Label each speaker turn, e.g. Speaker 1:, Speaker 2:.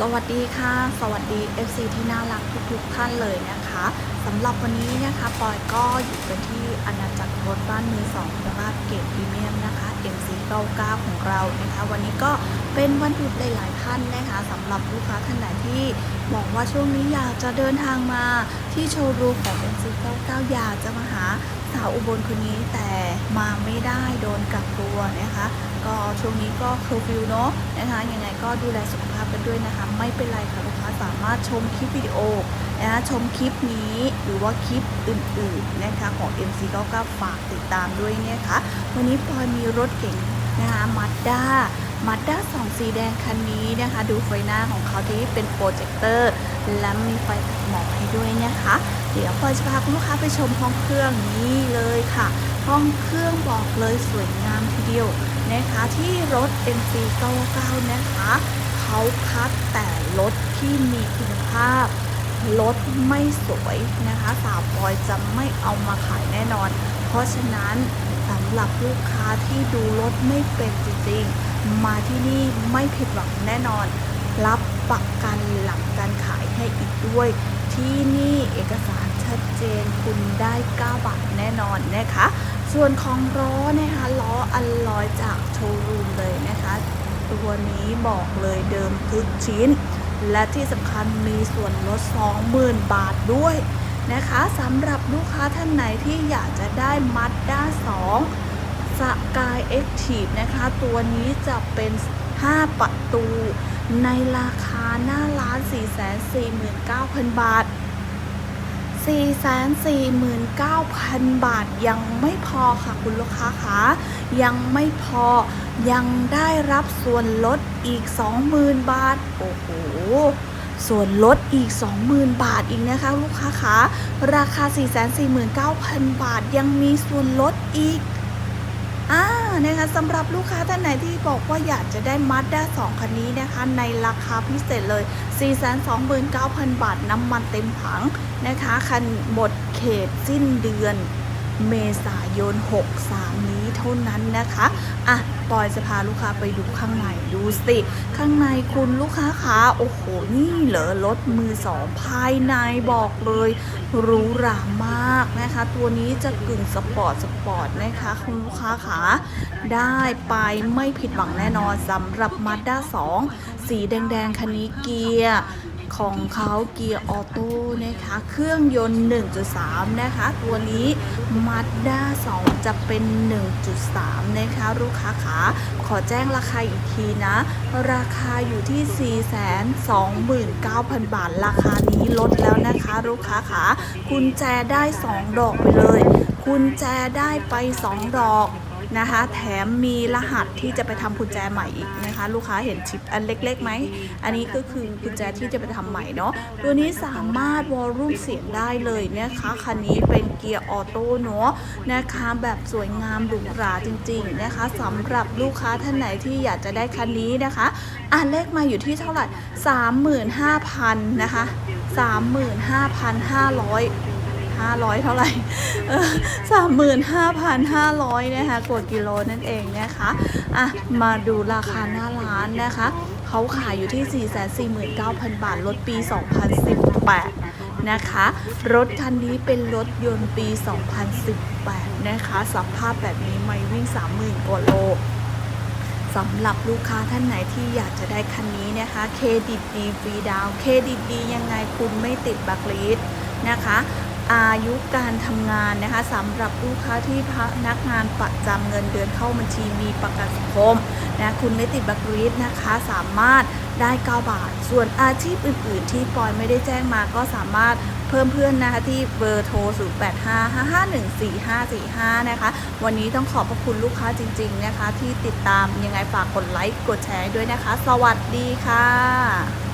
Speaker 1: สวัสดีค่ะ สวัสดี FC ที่น่ารักทุกๆท่านเลยนะคะสำหรับวันนี้นะคะปอยก็อยู่กันที่อาณาจักรรถบ้านมือสองคุณภาพเกรดพรีเมียมนะคะ MC99 ของเรานะคะ วันนี้ก็เป็นวันหยุดหลายๆท่านนะคะสำหรับลูกค้าท่านไหนที่บอกว่าช่วงนี้อยากจะเดินทางมาที่โชว์รูมของ MC99 อยากจะมาหา สาวอุบลคนนี้แต่มาไม่ได้โดนกักตัวนะคะ ก็ช่วงนี้ก็เคอร์ฟิวเนาะนะคะยังไงก็ดูแลสุขภาพกันด้วยนะคะ ไม่เป็นไรค่ะลูกค้าสามารถชมคลิปวิดีโอนะคะชมคลิปนี้หรือว่าคลิปอื่นๆนะคะของ MC99 ฝากติดตามด้วยเนี่ยค่ะวันนี้ปอยมีรถเก๋งนะคะมาด้า มาด้าสองสีแดงคันนี้นะคะ ดูไฟหน้าของเขาที่เป็นโปรเจคเตอร์ และมีไฟตัดหมอกให้ด้วยนะคะ เดี๋ยวปอยจะพาคุณลูกค้าไปชมห้องเครื่องนี้เลยค่ะ ห้องเครื่องบอกเลยสวยงามทีเดียวนะคะที่รถ MC99 นะคะเขาคัดแต่รถที่มีคุณภาพรถไม่สวยนะคะสาวปอยจะไม่เอามาขายแน่นอน เพราะฉะนั้นสำหรับลูกค้าที่ดูรถไม่เป็นจริงๆ มาที่นี่ไม่ผิดหวังแน่นอน รับประกันหลังการขายให้อีกด้วย ที่นี่เอกสารชัดเจนคุณได้ 9 บาทแน่นอนนะคะ ส่วนของล้อนะคะล้ออันลอยจากโชว์รูมเลยนะคะ ตัวนี้บอกเลยเดิมทุกชิ้น และที่สำคัญมีส่วนลด 20,000 บาทด้วยนะคะสำหรับลูกค้าท่านไหนที่อยากจะได้ Mazda 2 สกาย Active นะคะ ตัวนี้จะเป็น 5 ประตูในราคาหน้าร้าน 449,000 บาท 449,000 บาทยังไม่พอค่ะคุณลูกค้าคะยังไม่พอยังได้รับส่วนลดอีก 20,000 บาท โอ้โหส่วนลดอีก 20,000 บาทอีกนะคะ ลูกค้าคะราคา 449,000 บาทยังมีส่วนลดอีก อ่านะคะสำหรับลูกค้าท่านไหนที่บอกว่าอยากจะได้มาสด้า2คันนี้นะคะ ในราคาพิเศษเลย 429,000 บาทน้ำมันเต็มถังนะคะ คันหมดเขตสิ้นเดือน เมษายน 63 นี้เท่านั้นนะคะ อะ ปอยจะพาลูกค้าไปดูข้างในดูสิ ข้างในคุณลูกค้าคะโอ้โห นี่เหรอรถมือสองภายในบอกเลยหรูหรามากนะคะ ตัวนี้จะกึ่งสปอร์ตสปอร์ตนะคะคุณลูกค้าคะได้ไปไม่ผิดหวังแน่นอนสำหรับ Mazda 2 สีแดง ๆคันนี้เกียร์ ของเขาเกียร์ออโต้นะคะ เครื่องยนต์ 1.3 นะคะ ตัวนี้ Mazda 2 จะเป็น 1.3 นะคะ ลูกค้าขาขอแจ้งราคาอีกทีนะ ราคาอยู่ที่ 429,000 บาท ราคานี้ลดแล้วนะคะ ลูกค้าขากุญแจได้ 2 ดอกไปเลยกุญแจได้ไป 2 ดอก นะคะ แถมมีรหัสที่จะไปทำกุญแจใหม่อีกนะคะ ลูกค้าเห็นชิปอันเล็กๆไหม อันนี้ก็คือกุญแจที่จะไปทำใหม่เนาะ ตัวนี้สามารถวอลลุ่มเสียงได้เลยนะคะ คันนี้เป็นเกียร์ออโต้เนาะนะคะแบบสวยงามหรูหราจริงๆนะคะสำหรับลูกค้าท่านไหนที่อยากจะได้คันนี้นะคะอ่านเลขมาอยู่ที่เท่าไหร่ 35,000 นะคะ 35,500 500 เท่าไหร่สามหมื่นห้าพันห้าร้อยนะคะกว่ากิโลนั่นเองนะคะอะมาดูราคาหน้าร้านนะคะเขาขายอยู่ที่ 449,000 บาทรถปี 2018 นะคะ รถคันนี้เป็นรถยนต์ปี 2018 นะคะสภาพแบบนี้ไม่วิ่ง 30,000กว่าโลสำหรับลูกค้าท่านไหนที่อยากจะได้คันนี้นะคะ เครดิตดีฟรีดาวน์เครดิตดียังไงคุณไม่ติดบัคลีดนะคะ อายุการทำงานนะคะสำหรับลูกค้าที่พนักงานประจำเงินเดือนเข้าบัญชีมีประกันสังคมนะคุณไม่ติดบัครีดนะคะสามารถได้ 9 บาท ส่วนอาชีพอื่น ๆ ที่ปอยไม่ได้แจ้งมาก็สามารถเพิ่มเพื่อนนะคะที่เบอร์โทร 0855514545 นะคะ วันนี้ต้องขอบพระคุณลูกค้าจริง ๆ นะคะ ที่ติดตามยังไงฝากกดไลค์กดแชร์ด้วยนะคะ สวัสดีค่ะ